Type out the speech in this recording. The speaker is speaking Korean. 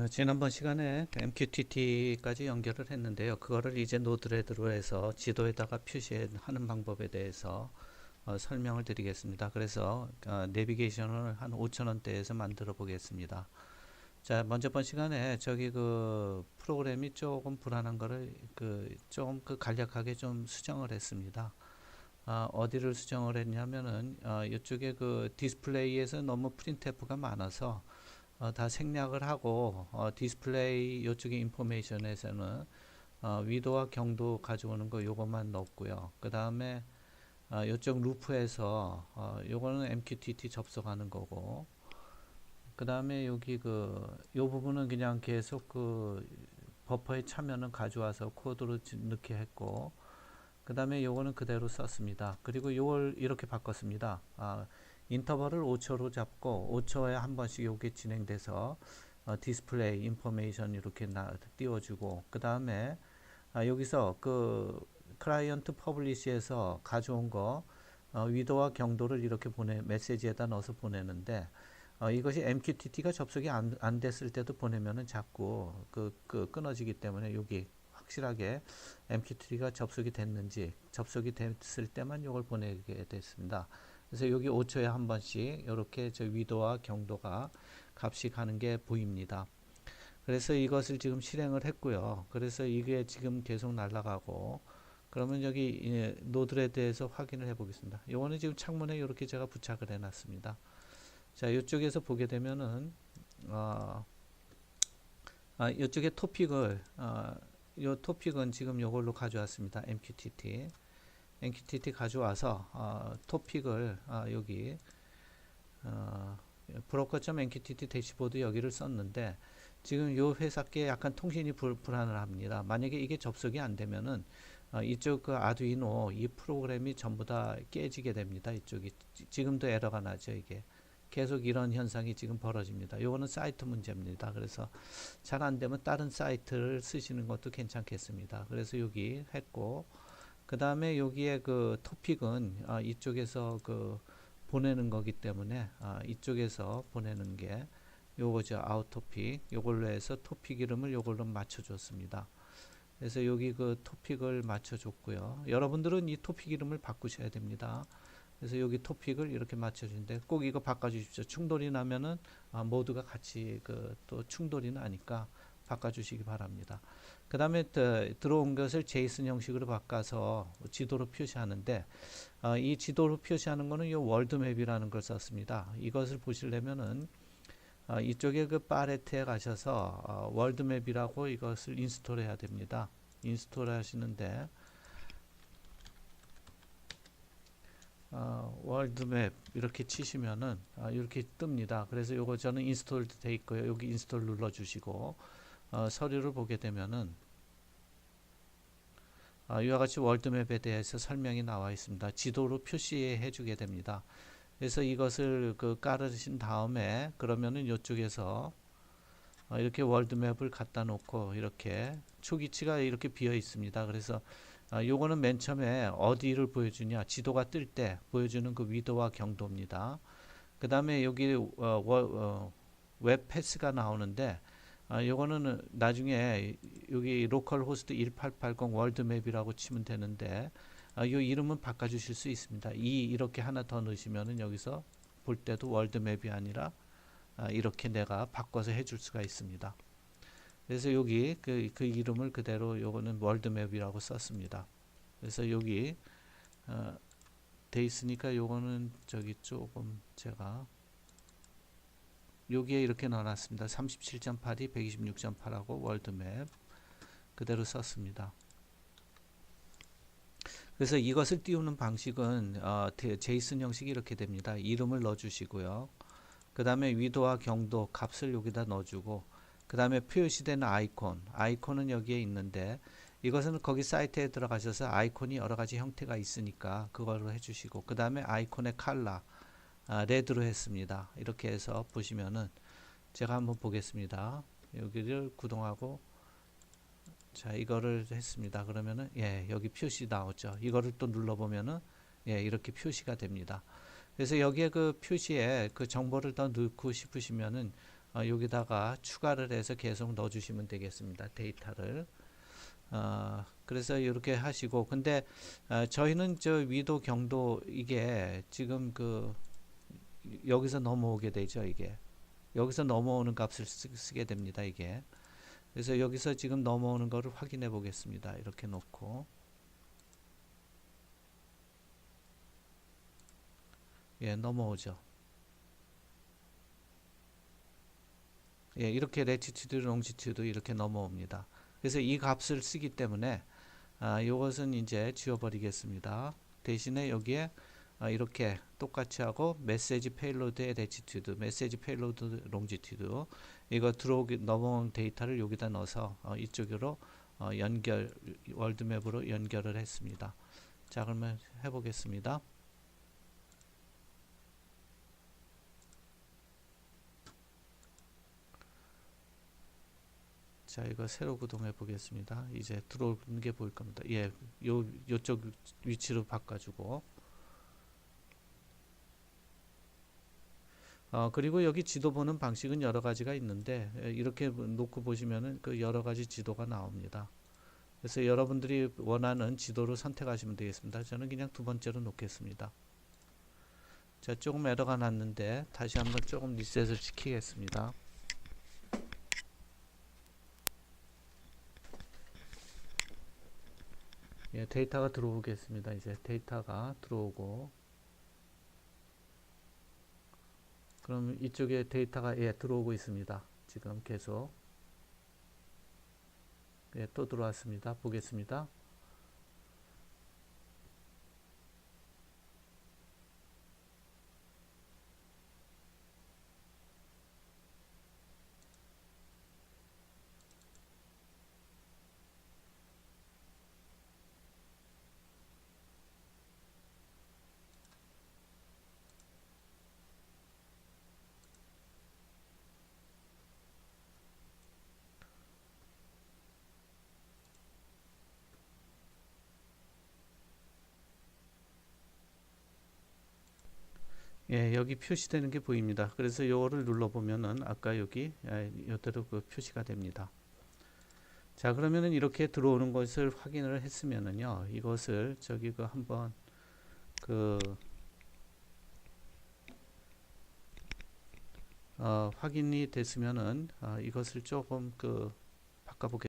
어, 지난번 시간에 MQTT까지 연결을 했는데요. 그거를 이제 노드레드로 해서 지도에다가 표시하는 방법에 대해서 어, 설명을 드리겠습니다. 그래서 어, 내비게이션을 한 5,000원대에서 만들어 보겠습니다. 자, 먼저 번 시간에 저기 그 프로그램이 조금 불안한 거를 그 조금 그 간략하게 좀 수정을 했습니다. 아, 어디를 수정을 했냐면은 어, 이쪽에 그 디스플레이에서 너무 프린트F가 많아서 어, 다 생략을 하고 어, 디스플레이 이쪽에 인포메이션에서는 어, 위도와 경도 가져오는 거 요것만 넣었고요. 그 다음에 어, 이쪽 루프에서 어, 요거는 MQTT 접속하는 거고 그 다음에 여기 그 요 부분은 그냥 계속 그 버퍼에 차면은 가져와서 코드로 지- 넣게 했고 그 다음에 요거는 그대로 썼습니다. 그리고 요걸 이렇게 바꿨습니다. 아, 인터벌을 5초로 잡고 5초에 한 번씩 요게 진행돼서 어, 디스플레이 인포메이션 이렇게 나, 띄워주고 그 다음에 아, 여기서 그 클라이언트 퍼블리시에서 가져온 거 어, 위도와 경도를 이렇게 보내 메시지에다 넣어서 보내는데 어, 이것이 MQTT가 접속이 안, 안 됐을 때도 보내면은 자꾸 그, 그 끊어지기 때문에 여기 확실하게 MQTT가 접속이 됐는지 접속이 됐을 때만 이걸 보내게 됐습니다. 그래서 여기 5초에 한 번씩 이렇게 저 위도와 경도가 값이 가는 게 보입니다. 그래서 이것을 지금 실행을 했고요. 그래서 이게 지금 계속 날아가고 그러면 여기 예, 노드에 대해서 확인을 해 보겠습니다. 요거는 지금 창문에 이렇게 제가 부착을 해 놨습니다. 자, 이쪽에서 보게 되면은 어, 아, 이쪽에 토픽을 어, 요 토픽은 지금 요걸로 가져왔습니다. MQTT. MQTT 가져와서 어, 토픽을 아, 여기 어, 브로커.mqtt 대시보드 여기를 썼는데 지금 요 회사께 약간 통신이 불, 불안을 합니다. 만약에 이게 접속이 안 되면은 어, 이쪽 그 아두이노 이 프로그램이 전부 다 깨지게 됩니다. 이쪽이 지- 지금도 에러가 나죠 이게 계속 이런 현상이 지금 벌어집니다. 요거는 사이트 문제입니다. 그래서 잘 안 되면 다른 사이트를 쓰시는 것도 괜찮겠습니다. 그래서 여기 했고 그 다음에 여기에 그 토픽은 아, 이쪽에서 그 보내는 거기 때문에 아, 이쪽에서 보내는 게 요거죠 아웃 토픽 요걸로 해서 토픽 이름을 요걸로 맞춰줬습니다. 그래서 여기 그 토픽을 맞춰줬고요. 여러분들은 이 토픽 이름을 바꾸셔야 됩니다. 그래서 여기 토픽을 이렇게 맞춰주는데 꼭 이거 바꿔주십시오. 충돌이 나면은 아, 모두가 같이 그 또 충돌이 나니까 바꿔주시기 바랍니다. 그 다음에 들어온 것을 제이슨 형식으로 바꿔서 지도로 표시하는데 어, 이 지도로 표시하는 거는 이 월드맵이라는 걸 썼습니다. 이것을 보시려면은 어, 이쪽에 그 파레트에 가셔서 어, 월드맵이라고 이것을 인스톨해야 됩니다. 인스톨 하시는데 어, 월드맵 이렇게 치시면은 아, 이렇게 뜹니다. 그래서 요거 저는 인스톨도 돼 있고요. 여기 인스톨 눌러 주시고 어, 서류를 보게 되면은 아, 이와 같이 월드맵에 대해서 설명이 나와 있습니다. 지도로 표시해 주게 됩니다. 그래서 이것을 그 깔으신 다음에 그러면은 이쪽에서 어, 이렇게 월드맵을 갖다 놓고 이렇게 초기치가 이렇게 비어 있습니다. 그래서 아, 요거는 맨 처음에 어디를 보여주냐 지도가 뜰 때 보여주는 그 위도와 경도입니다. 그 다음에 여기 어, 워- 어, 웹 패스가 나오는데 아, 요거는 나중에 여기 로컬 호스트 1880 월드맵이라고 치면 되는데 아, 요 이름은 바꿔 주실 수 있습니다. 이 이렇게 하나 더 넣으시면은 여기서 볼 때도 월드맵이 아니라 아, 이렇게 내가 바꿔서 해줄 수가 있습니다. 그래서 여기 그, 그 이름을 그대로 요거는 월드맵이라고 썼습니다. 그래서 여기 어, 돼 있으니까 요거는 저기 조금 제가 여기에 이렇게 넣어놨습니다. 37.8이 126.8하고 월드맵 그대로 썼습니다. 그래서 이것을 띄우는 방식은 어, 데- 제이슨 형식이 이렇게 됩니다. 이름을 넣어주시고요. 그 다음에 위도와 경도 값을 여기다 넣어주고 그 다음에 표시되는 아이콘 아이콘은 여기에 있는데 이것은 거기 사이트에 들어가셔서 아이콘이 여러 가지 형태가 있으니까 그걸로 해주시고 그 다음에 아이콘의 컬러 아, 레드로 했습니다. 이렇게 해서 보시면은 제가 한번 보겠습니다. 여기를 구동하고 자 이거를 했습니다. 그러면은 예 여기 표시 나오죠. 이거를 또 눌러보면은 예 이렇게 표시가 됩니다. 그래서 여기에 그 표시에 그 정보를 더 넣고 싶으시면은 어, 여기다가 추가를 해서 계속 넣어주시면 되겠습니다. 데이터를. 어, 그래서 이렇게 하시고 근데 어, 저희는 저 위도 경도 이게 지금 그 여기서 넘어오게 되죠 이게. 여기서 넘어오는 값을 쓰, 쓰게 됩니다 이게. 그래서 여기서 지금 넘어오는 거를 확인해 보겠습니다. 이렇게 놓고. 예 넘어오죠. 예 이렇게 레티튜드 롱지튜드 이렇게 넘어옵니다. 그래서 이 값을 쓰기 때문에 아, 이것은 이제 지워버리겠습니다. 대신에 여기에 아, 이렇게 똑같이 하고 메시지 페일로드의 레지튜드, 메시지 페일로드 롱지튜드 이거 들어오기 넘어온 데이터를 여기다 넣어서 어, 이쪽으로 어, 연결 월드맵으로 연결을 했습니다. 자 그러면 해보겠습니다. 자 이거 새로 구동해 보겠습니다 이제 들어오는 게 보일 겁니다 예 요, 요쪽 위치로 바꿔주고 어, 그리고 여기 지도 보는 방식은 여러 가지가 있는데 예, 이렇게 놓고 보시면은 그 여러 가지 지도가 나옵니다. 그래서 여러분들이 원하는 지도를 선택하시면 되겠습니다. 저는 그냥 두 번째로 놓겠습니다. 자 조금 에러가 났는데 다시 한번 조금 리셋을 시키겠습니다. 예, 데이터가 들어오겠습니다. 이제 데이터가 들어오고 그럼 이쪽에 데이터가 예, 들어오고 있습니다. 지금 계속 예, 또 들어왔습니다. 보겠습니다. 예, 여기 표시되는 게 보입니다. 그래서 요거를 눌러 보면은 아까 여기 예, 이대로 그 표시가 됩니다. 자, 그러면은 이렇게 들어오는 것을 확인을 했으면은요. 이것을 저기 그 한번 그 어, 확인이 됐으면은 어, 이것을 조금 그 바꿔 보겠습니다.